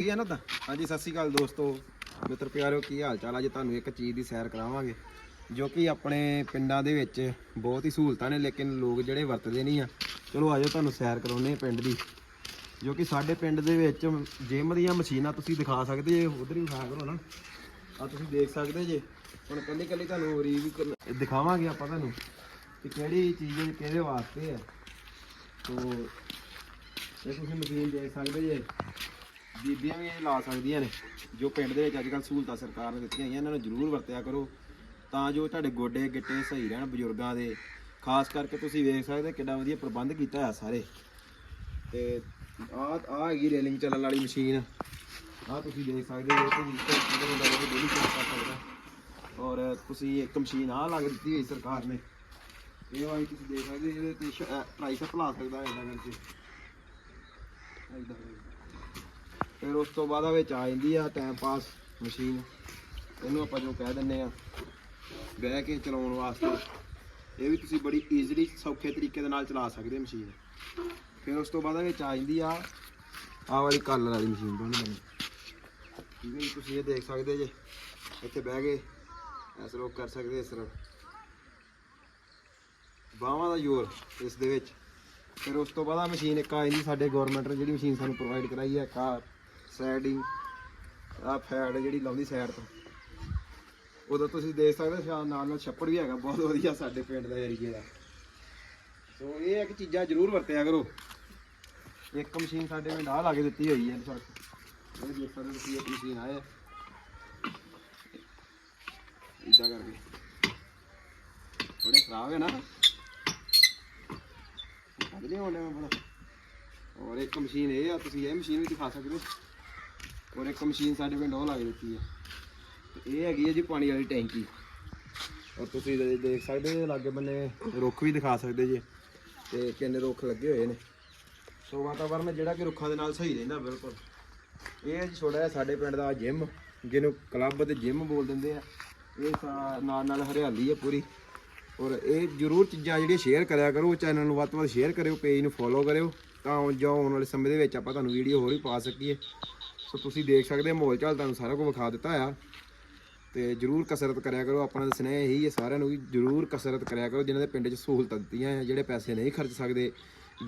ਠੀਕ ਹੈ ਨਾ ਤਾਂ? ਹਾਂਜੀ, ਸਤਿ ਸ਼੍ਰੀ ਅਕਾਲ ਦੋਸਤੋ। ਮਿੱਤਰ ਪਿਆਰਿਓ ਕੀ ਹਾਲ ਚਾਲ? ਅੱਜ ਤੁਹਾਨੂੰ ਇੱਕ ਚੀਜ਼ ਦੀ ਸੈਰ ਕਰਾਵਾਂਗੇ, ਜੋ ਕਿ ਆਪਣੇ ਪਿੰਡਾਂ ਦੇ ਵਿੱਚ ਬਹੁਤ ਹੀ ਸਹੂਲਤਾਂ ਨੇ, ਲੇਕਿਨ ਲੋਕ ਜਿਹੜੇ ਵਰਤਦੇ ਨਹੀਂ ਆ। ਚਲੋ, ਆਜੋ ਤੁਹਾਨੂੰ ਸੈਰ ਕਰਾਉਨੇ ਪਿੰਡ ਦੀ। ਜੋ ਕਿ ਸਾਡੇ ਪਿੰਡ ਦੇ ਵਿੱਚ ਜਿਮ ਦੀਆਂ ਮਸ਼ੀਨਾਂ ਤੁਸੀਂ ਦਿਖਾ ਸਕਦੇ ਜੇ, ਉਧਰ ਹੀ ਵਿਖਾ ਕਰੋ ਨਾ। ਆ ਤੁਸੀਂ ਦੇਖ ਸਕਦੇ ਜੇ। ਹੁਣ ਕੱਲੀ ਕੱਲੀ ਤੁਹਾਨੂੰ ਰੀਵਿਊ ਦਿਖਾਵਾਂਗੇ ਆਪਾਂ ਤੁਹਾਨੂੰ ਕਿ ਕਿਹੜੀ ਚੀਜ਼ ਕਿਹਦੇ ਵਾਸਤੇ ਹੈ ਤੋ, ਇਹ ਤੁਸੀਂ ਮਸ਼ੀਨ ਦੇਖ ਸਕਦੇ ਜੇ। ਬੀਬੀਆਂ ਵੀ ਇਹ ਲਾ ਸਕਦੀਆਂ ਨੇ, ਜੋ ਪਿੰਡ ਦੇ ਵਿੱਚ ਅੱਜ ਕੱਲ੍ਹ ਸਹੂਲਤਾਂ ਸਰਕਾਰ ਨੇ ਦਿੱਤੀਆਂ ਹੋਈਆਂ, ਇਹਨਾਂ ਨੂੰ ਜ਼ਰੂਰ ਵਰਤਿਆ ਕਰੋ। ਤਾਂ ਜੋ ਤੁਹਾਡੇ ਗੋਡੇ, ਗਿੱਟੇ ਸਹੀ ਰਹਿਣ ਬਜ਼ੁਰਗਾਂ ਦੇ। ਖਾਸ ਕਰਕੇ ਤੁਸੀਂ ਵੇਖ ਸਕਦੇ ਕਿੰਨਾ ਵਧੀਆ ਪ੍ਰਬੰਧ ਕੀਤਾ ਹੋਇਆ ਸਾਰੇ। ਤੇ ਆ ਆ ਹੈਗੀ ਰੇਲਿੰਗ ਚੱਲਣ ਵਾਲੀ ਮਸ਼ੀਨ। ਆ ਤੁਸੀਂ ਦੇਖ ਸਕਦੇ ਹੋ ਤੇ ਜਿਹਦੇ ਬੰਦਾ ਡੇਲੀ ਚੱਲ ਕਰ ਸਕਦਾ ਔਰ ਤੁਸੀਂ ਇੱਕ ਮਸ਼ੀਨ ਆ ਲੱਗ ਦਿੱਤੀ ਹੋਈ ਸਰਕਾਰ ਨੇ। ਇਹ ਵਾਲੀ ਤੁਸੀਂ ਦੇਖ ਸਕਦੇ ਇਹਦੇ ਤੇ ਪ੍ਰਾਈਸ ਲਾ ਸਕਦਾ ਇਦਾਂ ਕਰਕੇ। ਏਦਾਂ ਕਰਕੇ। ਫਿਰ ਉਸ ਤੋਂ ਬਾਅਦ ਆ ਵਿੱਚ ਆ ਜਾਂਦੀ ਆ ਟਾਈਮ ਪਾਸ ਮਸ਼ੀਨ ਇਹਨੂੰ ਆਪਾਂ ਜੋ ਕਹਿ ਦਿੰਨੇ ਆ, ਬਹਿ ਕੇ ਚਲਾਉਣ ਵਾਸਤੇ। ਇਹ ਵੀ ਤੁਸੀਂ ਬੜੀ ਈਜ਼ੀਲੀ ਸੌਖੇ ਤਰੀਕੇ ਦੇ ਨਾਲ ਚਲਾ ਸਕਦੇ ਹੋ ਮਸ਼ੀਨ ਫਿਰ ਉਸ ਤੋਂ ਬਾਅਦ ਇਹ ਵਿੱਚ ਆ ਜਾਂਦੀ ਆ ਆਹ ਵਾਲੀ ਕਲਰ ਵਾਲੀ ਮਸ਼ੀਨ ਬਣ ਬਣੀ ਠੀਕ ਹੈ ਤੁਸੀਂ ਇਹ ਦੇਖ ਸਕਦੇ ਜੇ। ਇੱਥੇ ਬਹਿ ਕੇ ਐਸ ਲੋਕ ਕਰ ਸਕਦੇ ਇਸ ਤਰ੍ਹਾਂ। ਬਾਹਾਂ ਦਾ ਜ਼ੋਰ ਇਸ ਦੇ ਵਿੱਚ। ਫਿਰ ਉਸ ਤੋਂ ਬਾਅਦ ਆ ਮਸ਼ੀਨ ਇੱਕ ਆ ਜਾਂਦੀ, ਸਾਡੇ ਗਵਰਨਮੈਂਟ ਨੇ ਜਿਹੜੀ ਮਸ਼ੀਨ ਸਾਨੂੰ ਪ੍ਰੋਵਾਈਡ ਕਰਾਈ ਹੈ ਕਾ ਸੈਡਿੰਗ ਆ ਫੈਡ ਜਿਹੜੀ ਲਾਉਂਦੀ ਸਾਈਡ ਤੋਂ। ਉਦੋਂ ਤੁਸੀਂ ਦੇਖ ਸਕਦੇ ਹੋ ਸ਼ਾਮ ਨਾਲ ਨਾਲ ਛੱਪੜ ਵੀ ਹੈਗਾ, ਬਹੁਤ ਵਧੀਆ ਸਾਡੇ ਪਿੰਡ ਦਾ ਏਰੀਏ ਦਾ। ਸੋ ਇਹ ਹੈ ਕਿ ਚੀਜ਼ਾਂ ਜ਼ਰੂਰ ਵਰਤਿਆ ਕਰੋ। ਇੱਕ ਮਸ਼ੀਨ ਸਾਡੇ ਪਿੰਡ ਆ ਲਾ ਕੇ ਦਿੱਤੀ ਹੋਈ ਹੈ ਸਰ ਇਹ ਦੇਖ ਸਕਦੇ ਤੁਸੀਂ, ਇੱਕ ਮਸ਼ੀਨ ਆਏ ਇਦਾਂ ਕਰਕੇ। ਥੋੜੇ ਖਰਾਬ ਹੈ ਨਾ। ਅੱਜ ਨਹੀਂ ਹੋਣੇ ਮੈਂ ਬੜਾ ਔਰ ਇੱਕ ਮਸ਼ੀਨ ਇਹ ਆ, ਤੁਸੀਂ ਇਹ ਮਸ਼ੀਨ ਵੀ ਦਿਖਾ ਸਕਦੇ ਹੋ। ਔਰ ਇੱਕ ਮਸ਼ੀਨ ਸਾਡੇ ਪਿੰਡ ਉਹ ਲਾ ਕੇ ਦਿੱਤੀ ਹੈ ਤੇ ਇਹ ਹੈਗੀ ਹੈ ਜੀ ਪਾਣੀ ਵਾਲੀ ਟੈਂਕੀ। ਔਰ ਤੁਸੀਂ ਦੇ- ਦੇਖ ਸਕਦੇ ਜੇ ਲਾਗੇ ਬੰਨੇ ਰੁੱਖ ਵੀ ਦਿਖਾ ਸਕਦੇ ਜੇ। ਤੇ ਕਿੰਨੇ ਰੁੱਖ ਲੱਗੇ ਹੋਏ ਨੇ। ਸੋ ਵਾਤਾਵਰਨ ਜਿਹੜਾ ਕਿ ਰੁੱਖਾਂ ਦੇ ਨਾਲ ਸਹੀ ਰਹਿੰਦਾ ਬਿਲਕੁਲ। ਇਹ ਹੈ ਜੀ ਛੋਟਾ ਜਿਹਾ ਸਾਡੇ ਪਿੰਡ ਦਾ ਜਿਮ ਜਿਹਨੂੰ ਕਲੱਬ ਅਤੇ ਜਿਮ ਬੋਲ ਦਿੰਦੇ ਆ। ਇਹ ਸਾ- ਨਾਲ ਨਾਲ ਹਰਿਆਲੀ ਹੈ ਪੂਰੀ। ਔਰ ਇਹ ਜਰੂਰ ਚੀਜ਼ਾਂ ਜਿਹੜੀਆਂ ਸ਼ੇਅਰ ਕਰਿਆ ਕਰੋ ਚੈਨਲ ਨੂੰ ਵੱਧ ਤੋਂ ਵੱਧ ਸ਼ੇਅਰ ਕਰਿਓ ਪੇਜ ਨੂੰ ਫੋਲੋ ਕਰਿਓ। ਤਾਂ ਜੋ ਆਉਣ ਵਾਲੇ ਸਮੇਂ ਦੇ ਵਿੱਚ ਆਪਾਂ ਤੁਹਾਨੂੰ ਵੀਡੀਓ ਹੋਰ ਵੀ ਪਾ ਸਕੀਏ। ਸੋ ਤੁਸੀਂ ਦੇਖ ਸਕਦੇ ਹੋ, ਮਾਹੌਲ ਚਾਲ ਤੁਹਾਨੂੰ ਸਾਰਾ ਕੁਝ ਵਿਖਾ ਦਿੱਤਾ ਆ। ਤੇ ਜਰੂਰ ਕਸਰਤ ਕਰਿਆ ਕਰੋ, ਆਪਣਾ ਤਾਂ ਸੁਨੇਹਾ ਇਹੀ ਹੈ ਸਾਰਿਆਂ ਨੂੰ ਵੀ ਜਰੂਰ ਕਸਰਤ ਕਰਿਆ ਕਰੋ, ਜਿਨ੍ਹਾਂ ਦੇ ਪਿੰਡ 'ਚ ਸਹੂਲਤਾਂ ਦਿੱਤੀਆਂ ਆ, ਜਿਹੜੇ ਪੈਸੇ ਨਹੀਂ ਖਰਚ ਸਕਦੇ,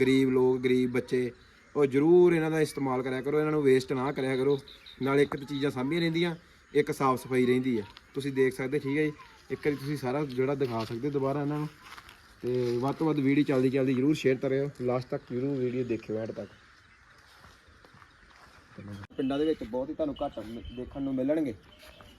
ਗਰੀਬ ਲੋਕ, ਗਰੀਬ ਬੱਚੇ, ਉਹ ਜਰੂਰ ਇਹਨਾਂ ਦਾ ਇਸਤੇਮਾਲ ਕਰਿਆ ਕਰੋ, ਇਹਨਾਂ ਨੂੰ ਵੇਸਟ ਨਾ ਕਰਿਆ ਕਰੋ। ਨਾਲ ਇੱਕ ਤਾਂ ਚੀਜ਼ਾਂ ਸਾਂਭੀਆਂ ਰਹਿੰਦੀਆਂ, ਇੱਕ ਸਾਫ਼ ਸਫ਼ਾਈ ਰਹਿੰਦੀ ਹੈ ਤੁਸੀਂ ਦੇਖ ਸਕਦੇ, ਠੀਕ ਹੈ ਜੀ? ਇੱਕ ਵਾਰੀ ਤੁਸੀਂ ਸਾਰਾ ਜਿਹੜਾ ਦਿਖਾ ਸਕਦੇ ਹੋ ਦੁਬਾਰਾ ਇਹਨਾਂ ਨੂੰ। ਤੇ ਵੱਧ ਤੋਂ ਵੱਧ ਵੀਡੀਓ ਚੱਲਦੀ ਚੱਲਦੀ ਜਰੂਰ ਸ਼ੇਅਰ ਕਰਿਓ। ਲਾਸਟ ਤੱਕ ਜਰੂਰ ਵੀਡੀਓ ਦੇਖਿਓ, ਐਡ ਤੱਕ। ਪਿੰਡਾਂ ਦੇ ਵਿੱਚ ਬਹੁਤ ਹੀ ਤੁਹਾਨੂੰ ਘੱਟ ਮ- ਦੇਖਣ ਨੂੰ ਮਿਲਣਗੇ।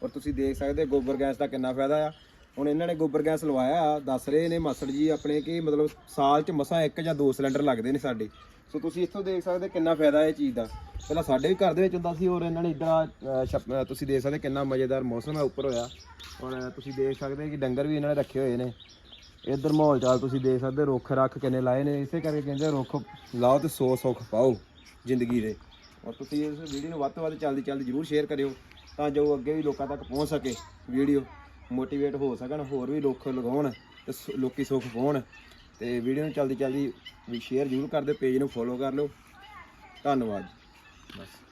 ਔਰ ਤੁਸੀਂ ਦੇਖ ਸਕਦੇ ਹੋ ਗੋਬਰ ਗੈਸ ਦਾ ਕਿੰਨਾ ਫਾਇਦਾ ਆ। ਹੁਣ ਇਹਨਾਂ ਨੇ ਗੋਬਰ ਗੈਸ ਲਵਾਇਆ ਆ ਦੱਸ ਰਹੇ ਨੇ ਮਾਸੜ ਜੀ ਆਪਣੇ ਕਿ ਮਤਲਬ ਸਾਲ 'ਚ ਮਸਾਂ ਇੱਕ ਜਾਂ ਦੋ ਸਿਲੰਡਰ ਲੱਗਦੇ ਨੇ ਸਾਡੇ। ਸੋ ਤੁਸੀਂ ਇੱਥੋਂ ਦੇਖ ਸਕਦੇ ਕਿੰਨਾ ਫਾਇਦਾ ਇਹ ਚੀਜ਼ ਦਾ। ਪਹਿਲਾਂ ਸਾਡੇ ਵੀ ਘਰ ਦੇ ਵਿੱਚ ਹੁੰਦਾ ਸੀ ਔਰ ਇਹਨਾਂ ਨੇ ਇਦਾਂ ਤੁਸੀਂ ਦੇਖ ਸਕਦੇ ਕਿੰਨਾ ਮਜ਼ੇਦਾਰ ਮੌਸਮ ਹੈ ਉੱਪਰ ਹੋਇਆ। ਔਰ ਤੁਸੀਂ ਦੇਖ ਸਕਦੇ ਕਿ ਡੰਗਰ ਵੀ ਇਹਨਾਂ ਨੇ ਰੱਖੇ ਹੋਏ ਨੇ। ਇੱਧਰ ਮਾਹੌਲ ਚਾਲ ਤੁਸੀਂ ਦੇਖ ਸਕਦੇ ਰੁੱਖ ਰੱਖ ਕਿੰਨੇ ਲਾਏ ਨੇ। ਇਸੇ ਕਰਕੇ ਕਹਿੰਦੇ ਰੁੱਖ ਲਾਓ ਤੇ ਸੌ ਸੁੱਖ ਪਾਓ ਜ਼ਿੰਦਗੀ ਦੇ। ਔਰ ਤੁਸੀਂ ਇਸ ਵੀਡੀਓ ਨੂੰ ਵੱਧ ਤੋਂ ਵੱਧ ਜਲਦੀ ਜਲਦੀ ਜਰੂਰ ਸ਼ੇਅਰ ਕਰਿਓ ਤਾਂ ਜੋ ਅੱਗੇ ਵੀ ਲੋਕਾਂ ਤੱਕ ਪਹੁੰਚ ਸਕੇ ਵੀਡੀਓ ਮੋਟੀਵੇਟ ਹੋ ਸਕਣ, ਹੋਰ ਵੀ ਲੋਕ ਲਗਾਉਣ ਤੇ ਸ- ਲੋਕੀ ਸੁੱਖ ਪਾਉਣ। ਤੇ ਵੀਡੀਓ ਨੂੰ ਜਲਦੀ ਜਲਦੀ ਵੀ ਸ਼ੇਅਰ ਜਰੂਰ ਕਰ ਦਿਓ ਪੇਜ ਨੂੰ ਫੋਲੋ ਕਰ ਲਓ। ਧੰਨਵਾਦ। ਬਸ।